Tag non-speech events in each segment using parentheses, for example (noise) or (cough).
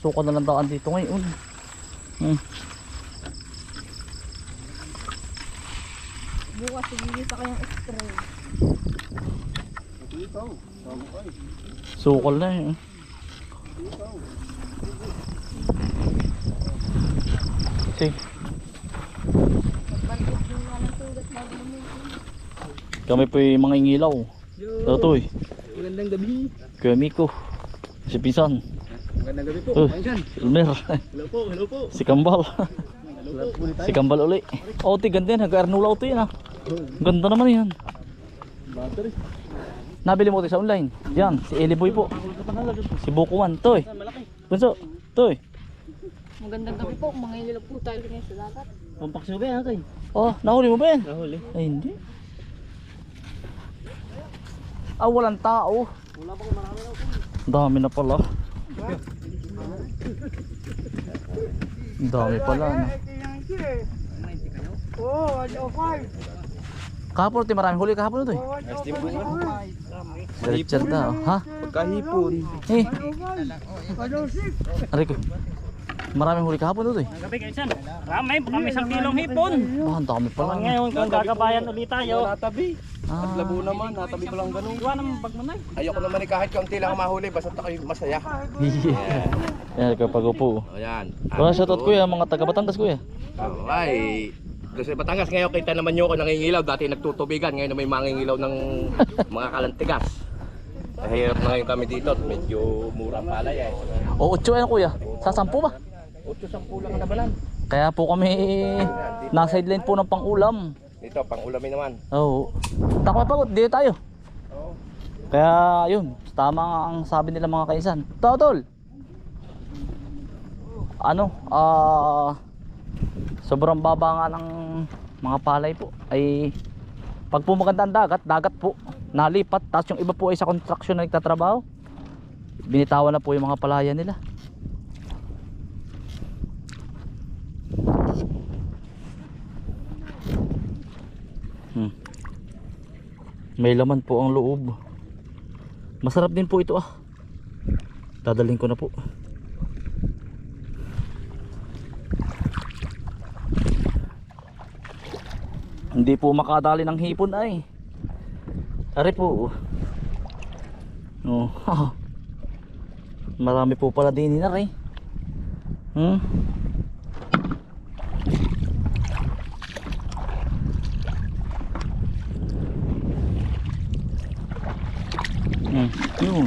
Suka na lang daan dito ngayon. Hmm. Bukas sigigil sa kayong spray. Sukal na eh. Sige. Kami po yung mga ingilaw. Totoy. Magandang gabi. Kuya Miko. Si Pisan. Magandang gabi po. Oh, Ayun dyan. Elmer. Hello po, hello po. si Kambal. Hello po si Kambal uli. Oh, ti ganda yan. Nag-arnula ito yan ah. Ganda naman yan. Battery. Nabili mo ito sa online. Yan. Si Eli Boy po. Si Bukuman. Toy. Malaki. Bunso. Toy. Magandang gabi po. Mga ililog po tayo ngayon sa dagat. Pampaksiw ba yan natin? Oh, nahuli mo ba yan? Nahuli. Ay, hindi. Ah, walang tao. Wala pa ko marami na po. Dami na pala. Dami pala. No? Kahapon, ti maraming huli kahapon ito eh. Richard na. Ha? Pagkahipon. Eh. Aray ko. Maraming huli kahapon ito eh. Gabi kayo san. Ramay, kami isang kilong hipon. Ah, ang dami pala. no? Ngayon kung gagabayan ulit tayo. Natabi. Ah, Labo naman, natabi ko lang ganun. Iwan ang bag mo na. Ayoko naman eh kahit kaunti lang ang mahuli, basta kayo masaya. (laughs) Yan, kapag upo. O yan. Wala shoutout kuya, mga taga Batangas kuya. Oh, ay, doon sa Batangas ngayon kita naman nyo ako nangingilaw. Dati nagtutubigan, ngayon may mangingilaw ng (laughs) mga kalantigas. Mahirap na ngayon kami dito, at medyo mura ang palay eh. O, 8 yan kuya. Sa 10 ba? 8-10 lang ang nabalan. Kaya po kami nasa sideline po ng pang-ulam. Dito, pang ulamin naman. Oo. Takot pagod, dito tayo. Kaya yun, tama ang sabi nila mga kainsan. Totol! Ano, ah sobrang baba nga ng mga palay po ay pag po maganda ang dagat, dagat po nalipat, tapos yung iba po ay sa construction na nagtatrabaho binitawan na po yung mga palaya nila hmm. may laman po ang loob masarap din po ito ah dadalhin ko na po hindi po makadali ng hipon ay ari po oh. (laughs) marami po pala din na hmm? Hmm, yun.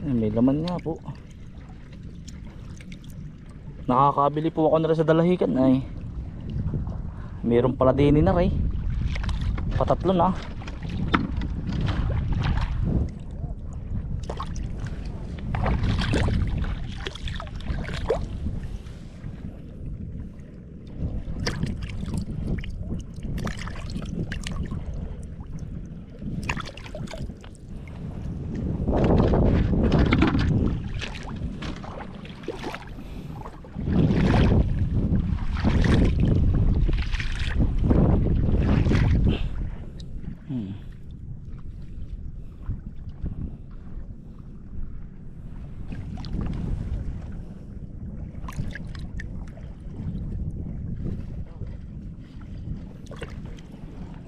Eh, may laman nga po. Nakakabili po ako na sa dalahikan ay. Meron pala din na. Patatlo na. Hmm.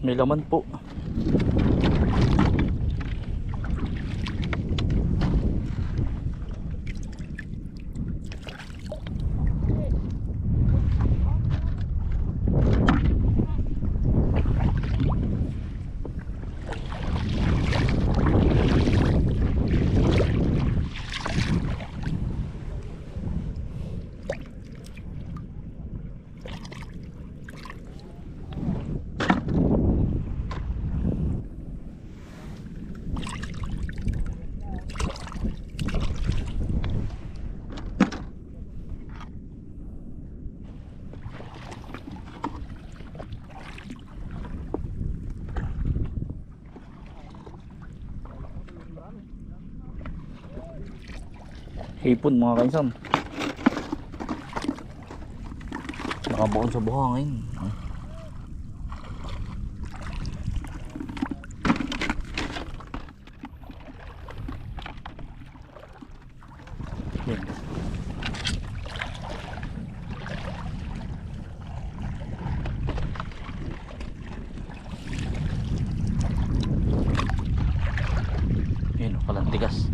May laman po. Hipon mga kainsan. Nakabuon sa buhangin. Yan. Yan o, palang tigas.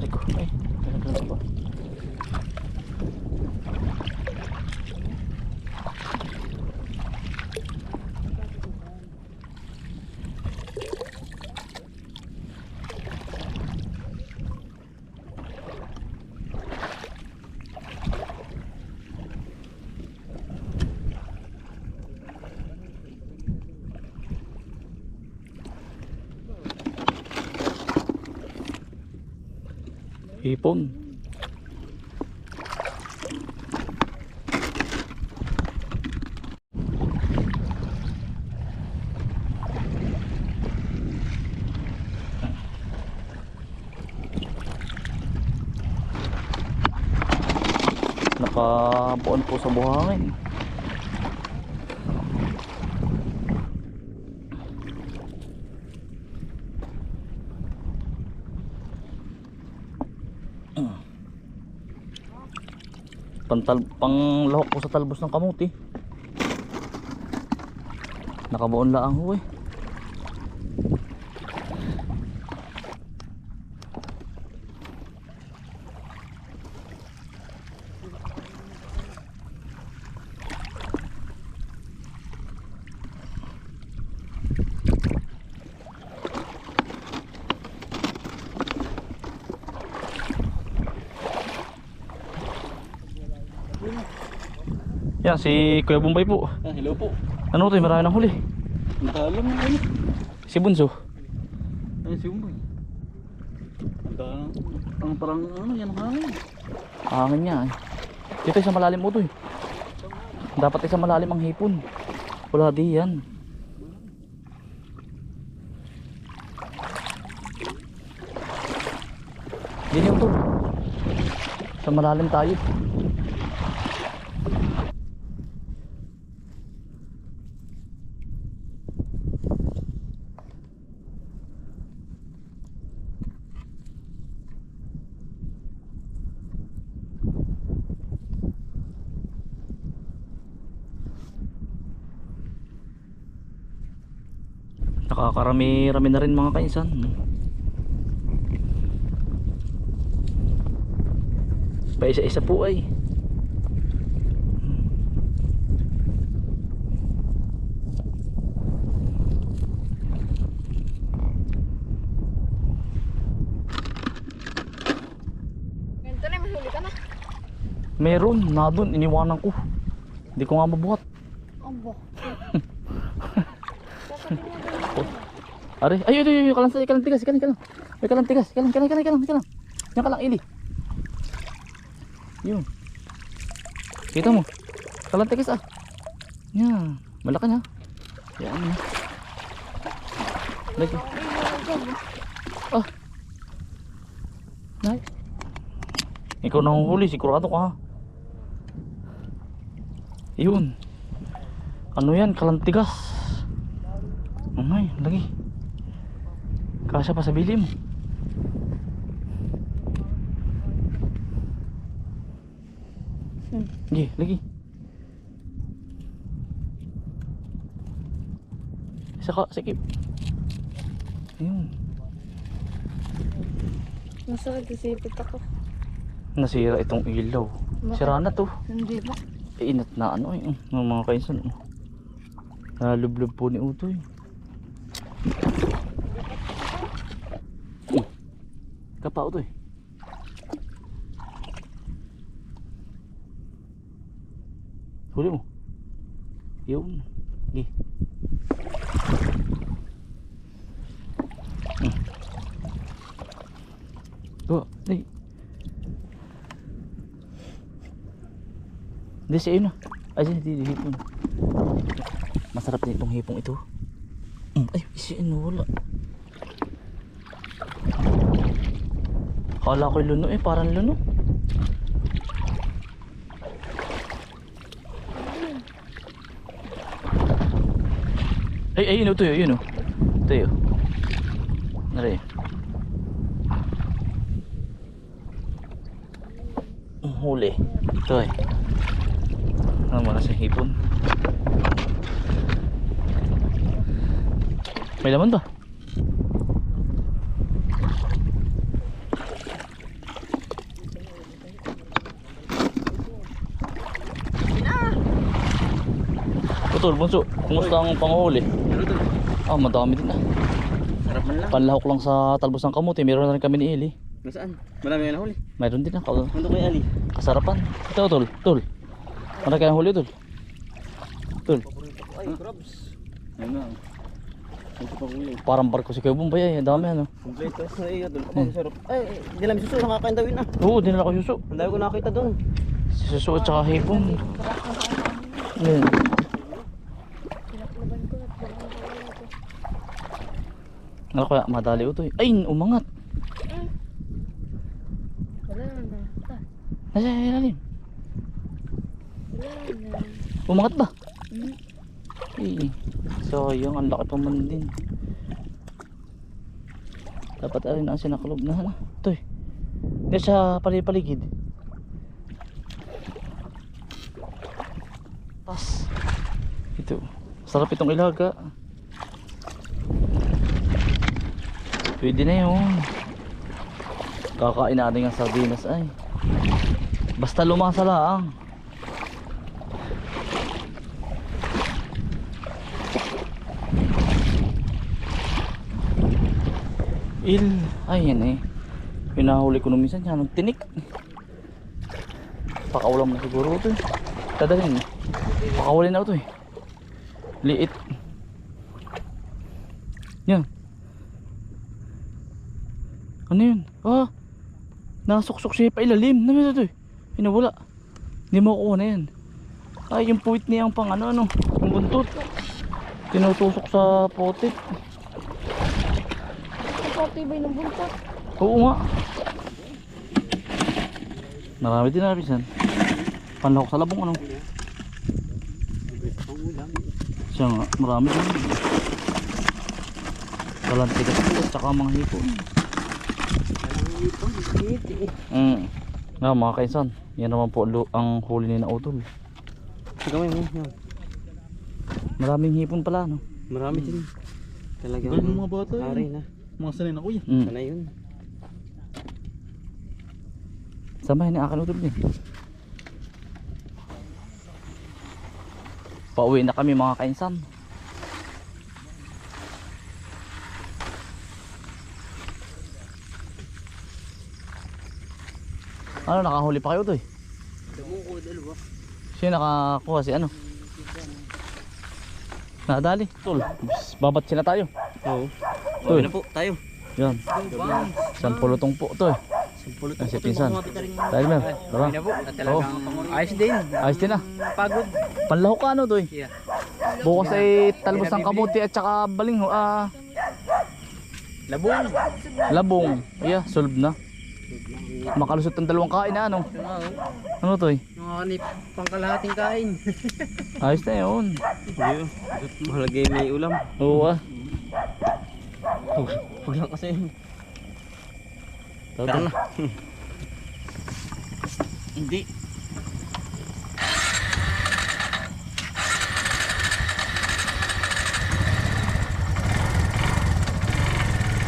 Ay ko, ay, talagang ba? Hipon. Nakabuon po sa buhangin. Pantal panglahok po sa talbos ng kamuti. Nakabuon lang ho eh. Yan si Kuya Bombay po. Ah, hello po. Ano to, marami ng huli. Nakalam mo ano? Si Bunso. Ay, si Umboy. Ang ang parang ano yan ang hangin. Hangin niya eh. Dito sa malalim mo to eh. Dapat sa malalim ang hipon. Wala di yan. Yan yung to. Sa malalim tayo. Nakakarami-rami na rin mga kainsan. Pa isa-isa po ay. Meron, na doon, iniwanan ko. Hindi ko nga mabuhat. Abo. Are, ay, ay, ay, ay, kalang, kalang tigas, kalang, kalang. May kalang tigas, kalang, kalang, kalang, kalang, kalang. Yan kalang ili. Yun. Kita mo. Kalang tigas ah. Yan. Malaki na. Yan. Yan. Lagi. Ah. Nay. Ikaw nanguhuli, sigurado ka. Yun. Ano yan? Kalantigas. Umay, lagi. Kasya pa sa bili mo. Hmm. Sige, lagi. Isa ka, sikip. Ayun. Masakit isipit ako. Nasira itong ilaw. Bakit? Sira na to. Hindi ba? Eh, inat na ano eh. Ng mga kainsan. Oh. Nalublob po ni Utoy. Eh, Kapa Utoy. Huli mo. Yun. Gi. Hmm. Oh, ay. Hindi si Ayun na. Masarap din itong hipong ito. Ay, si ano wala. Kala ko luno eh, parang luno. Ay, ay, yun o, tuyo, yun o. Tuyo. Nari. Ang huli. Ito eh. Ano mo na sa hipon. May laman ba? Putol, bunso. Kumusta ang panghuli? Ano to? Ah, madami din ah. Panlahok lang sa talbos ng kamuti. Meron na rin kami ni Eli. Nasaan? Marami nga nahuli. Mayroon din ah. Ka- Nandun kay Ali. kasarapan. Ito, tol. Tol. Ano kaya huli, tol? Tol. Ay, crabs. Ayun na. Ito pa huli. Parang barko si Kuya Bumbay ay. Ang dami ano. Kompleto sa iyo doon. Ang sarap. Ay, hindi namin suso nakakain daw yun ah. Oo, din na ako suso. Ang dami ko nakita doon. Si suso at saka hipon. Ayan. Ano kaya? Madali ito eh. Ay, umangat. Wala na. Nasa ilalim. Wala na. Umangat ba? Hmm. Eh, sayang, ang laki pa man din. Dapat alin ang sinakalob na ano. Ito eh. Hindi siya palipaligid. Tas. Ito. Sarap itong ilaga. Pwede na yun. Kakain natin ang sardinas ay. Basta lumasa lang. Il, ay yan eh. Pinahuli ko nung minsan yan, tinik. Pakaulam na siguro ito eh. Dadalhin eh. Pakahuli na ito eh. Liit. Yan. Ano yun? Ah, nasuksok siya pa ilalim. Ano ito eh? Pinawala. Hindi mo na yan. Ay, yung puwit niyang pang ano ano. Yung buntot. Tinutusok sa potit. Ang patibay ng buntot. Oo nga. Marami din nabisan. Panlahok sa labong ano. Siya nga, marami din. Kalantigas po at saka mga hipon. Mm. Nga mga kaisan, yan naman po ang huli ni na utol. Gamay mo. yan. Maraming hipon pala no. Marami din. Talagang Galing mga bata yun. Ari na. Mga sanay na kuya. Mm. Sana yun. Samahin ni akin utol din. Pauwi na kami mga kainsan. Ano nakahuli pa kayo to eh? Damuko dalawa. Sino nakakuha si ano? Nadali. Tol. Babat sila tayo. Oo. Uy. Na po, tayo. Yan. Isang pulutong po to eh. Sampulot Ay, si Pinsan. Dahil mer. Diba? na po. At talagang ayos din. Ayos din ah. Pagod. Panlahok ka ano to eh. Yeah. Bukas ay talbos ng kamuti at saka balingho. Ah, Labong. labong. Yeah, solve na. Makalusot ng dalawang kain na ano. Ano to eh? Nakakanip pangkalahating kain. Ayos na yun. Hindi Mahalagay may ulam. Oo ah. Huwag lang kasi. Tara na. (laughs) Hindi.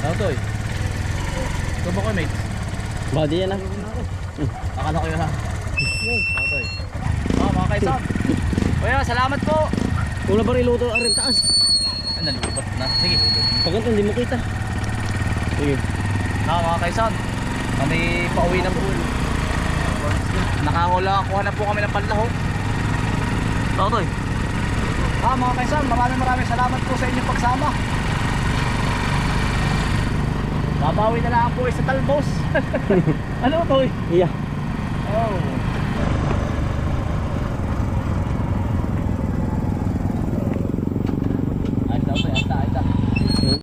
Ano to eh? Ito ba kayo mate? Body yan ah. Akala ko yun ha. Ano to eh? Oh, mga kaisan. (laughs) Kuya, salamat po. Wala ba rin luto arin taas? Ay, nalubat na. Sige. Pag ganito, hindi mo kita. Sige. Na mga kaisan, kami pauwi na po. Nakahula, kuha na po kami ng panlahok. Ito to eh. Ah, mga kaisan, maraming maraming salamat po sa inyong pagsama. Babawi na lang po eh sa talbos. (laughs) (laughs) ano to eh? Yeah. Oh.